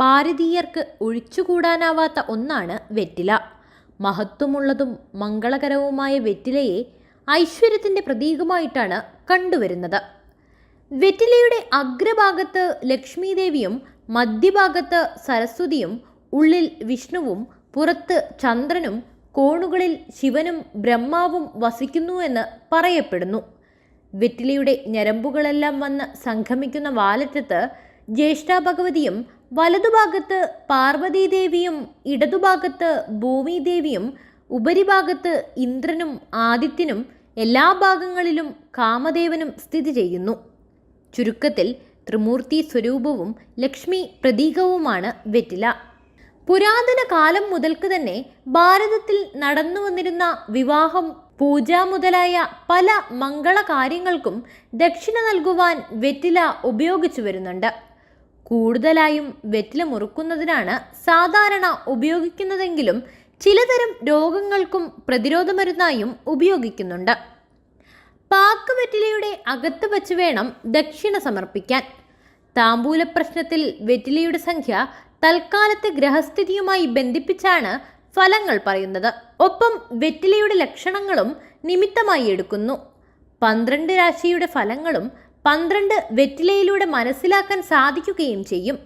ഭാരതീയർക്ക് ഒഴിച്ചുകൂടാനാവാത്ത ഒന്നാണ് വെറ്റില. മഹത്വമുള്ളതും മംഗളകരവുമായ വെറ്റിലയെ ഐശ്വര്യത്തിന്റെ പ്രതീകമായിട്ടാണ് കണ്ടുവരുന്നത്. വെറ്റിലയുടെ അഗ്രഭാഗത്ത് ലക്ഷ്മീദേവിയും മധ്യഭാഗത്ത് സരസ്വതിയും ഉള്ളിൽ വിഷ്ണുവും പുറത്ത് ചന്ദ്രനും കോണുകളിൽ ശിവനും ബ്രഹ്മാവും വസിക്കുന്നുവെന്ന് പറയപ്പെടുന്നു. വെറ്റിലയുടെ ഞരമ്പുകളെല്ലാം വന്ന് സംഗമിക്കുന്ന വാലറ്റത്ത് ജ്യേഷ്ഠ ഭഗവതിയും വലതുഭാഗത്ത് പാർവതീദേവിയും ഇടതുഭാഗത്ത് ഭൂമിദേവിയും ഉപരിഭാഗത്ത് ഇന്ദ്രനും ആദിത്യനും എല്ലാ ഭാഗങ്ങളിലും കാമദേവനും സ്ഥിതി ചെയ്യുന്നു. ചുരുക്കത്തിൽ ത്രിമൂർത്തി സ്വരൂപവും ലക്ഷ്മി പ്രതീകവുമാണ് വെറ്റില. പുരാതന കാലം മുതൽക്ക് തന്നെ ഭാരതത്തിൽ നടന്നു വന്നിരുന്ന വിവാഹം പൂജ മുതലായ പല മംഗള കാര്യങ്ങൾക്കും ദക്ഷിണ നൽകുവാൻ വെറ്റില ഉപയോഗിച്ചു വരുന്നുണ്ട്. കൂടുതലായും വെറ്റില മുറുക്കുന്നതിനാണ് സാധാരണ ഉപയോഗിക്കുന്നതെങ്കിലും ചിലതരം രോഗങ്ങൾക്കും പ്രതിരോധ മരുന്നായും ഉപയോഗിക്കുന്നുണ്ട്. പാക്ക് വെറ്റിലയുടെ അകത്ത് വച്ച് വേണം ദക്ഷിണ സമർപ്പിക്കാൻ. താമ്പൂല പ്രശ്നത്തിൽ വെറ്റിലയുടെ സംഖ്യ തൽക്കാലത്തെ ഗ്രഹസ്ഥിതിയുമായി ബന്ധിപ്പിച്ചാണ് ഫലങ്ങൾ പറയുന്നത്. ഒപ്പം വെറ്റിലയുടെ ലക്ഷണങ്ങളും നിമിത്തമായി എടുക്കുന്നു. പന്ത്രണ്ട് രാശിയുടെ ഫലങ്ങളും പന്ത്രണ്ട് വെറ്റിലയിലൂടെ മനസ്സിലാക്കാൻ സാധിക്കുകയും ചെയ്യും.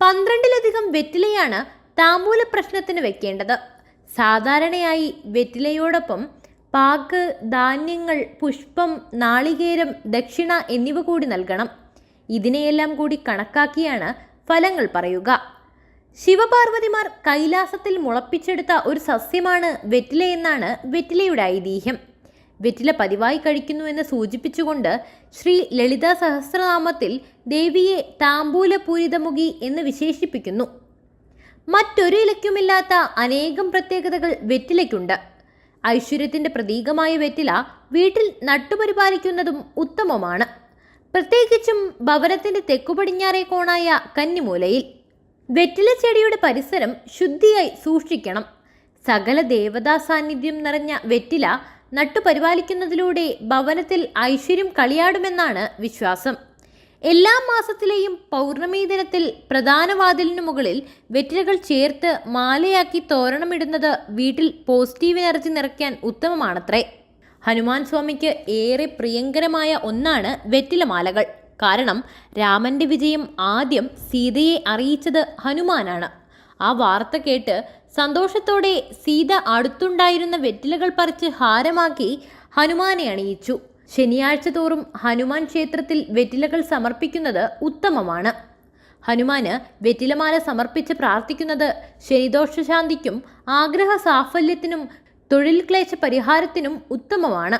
പന്ത്രണ്ടിലധികം വെറ്റിലയാണ് താമൂല പ്രശ്നത്തിന് വെക്കേണ്ടത്. സാധാരണയായി വെറ്റിലയോടൊപ്പം പാക്ക് ധാന്യങ്ങൾ പുഷ്പം നാളികേരം ദക്ഷിണ എന്നിവ കൂടി നൽകണം. ഇതിനെയെല്ലാം കൂടി കണക്കാക്കിയാണ് ഫലങ്ങൾ പറയുക. ശിവപാർവതിമാർ കൈലാസത്തിൽ മുളപ്പിച്ചെടുത്ത ഒരു സസ്യമാണ് വെറ്റില എന്നാണ് വെറ്റിലയുടെ ഐതിഹ്യം. വെറ്റില പതിവായി കഴിക്കുന്നുവെന്ന് സൂചിപ്പിച്ചുകൊണ്ട് ശ്രീ ലളിതാ സഹസ്രനാമത്തിൽ ദേവിയെ താമ്പൂലപൂരിതമുഖി എന്ന് വിശേഷിപ്പിക്കുന്നു. മറ്റൊരു ഇലയ്ക്കുമില്ലാത്ത അനേകം പ്രത്യേകതകൾ വെറ്റിലയ്ക്കുണ്ട്. ഐശ്വര്യത്തിന്റെ പ്രതീകമായ വെറ്റില വീട്ടിൽ നട്ടുപരിപാലിക്കുന്നതും ഉത്തമമാണ്. പ്രത്യേകിച്ചും ഭവനത്തിന്റെ തെക്കുപടിഞ്ഞാറേ കോണായ കന്നിമൂലയിൽ. വെറ്റില ചെടിയുടെ പരിസരം ശുദ്ധിയായി സൂക്ഷിക്കണം. സകല ദേവതാ സാന്നിധ്യം നിറഞ്ഞ വെറ്റില നട്ടുപരിപാലിക്കുന്നതിലൂടെ ഭവനത്തിൽ ഐശ്വര്യം കളിയാടുമെന്നാണ് വിശ്വാസം. എല്ലാ മാസത്തിലെയും പൗർണമി ദിനത്തിൽ പ്രധാന വാതിലിനു മുകളിൽ വെറ്റിലകൾ ചേർത്ത് മാലയാക്കി തോരണമിടുന്നത് വീട്ടിൽ പോസിറ്റീവ് എനർജി നിറയ്ക്കാൻ ഉത്തമമാണത്രേ. ഹനുമാൻ സ്വാമിക്ക് ഏറെ പ്രിയങ്കരമായ ഒന്നാണ് വെറ്റിലമാലകൾ കാരണം രാമന്റെ വിജയം ആദ്യം സീതയെ അറിയിച്ചത് ഹനുമാനാണ്. ആ വാർത്ത കേട്ട് സന്തോഷത്തോടെ സീത അടുത്തുണ്ടായിരുന്ന വെറ്റിലകൾ പറിച്ച് ഹാരമാക്കി ഹനുമാനെ അണിയിച്ചു. ശനിയാഴ്ച തോറും ഹനുമാൻ ക്ഷേത്രത്തിൽ വെറ്റിലകൾ സമർപ്പിക്കുന്നത് ഉത്തമമാണ്. ഹനുമാന് വെറ്റിലമാല സമർപ്പിച്ച് പ്രാർത്ഥിക്കുന്നത് ശനിദോഷശാന്തിക്കും ആഗ്രഹ സാഫല്യത്തിനും തൊഴിൽ ക്ലേശ പരിഹാരത്തിനും ഉത്തമമാണ്.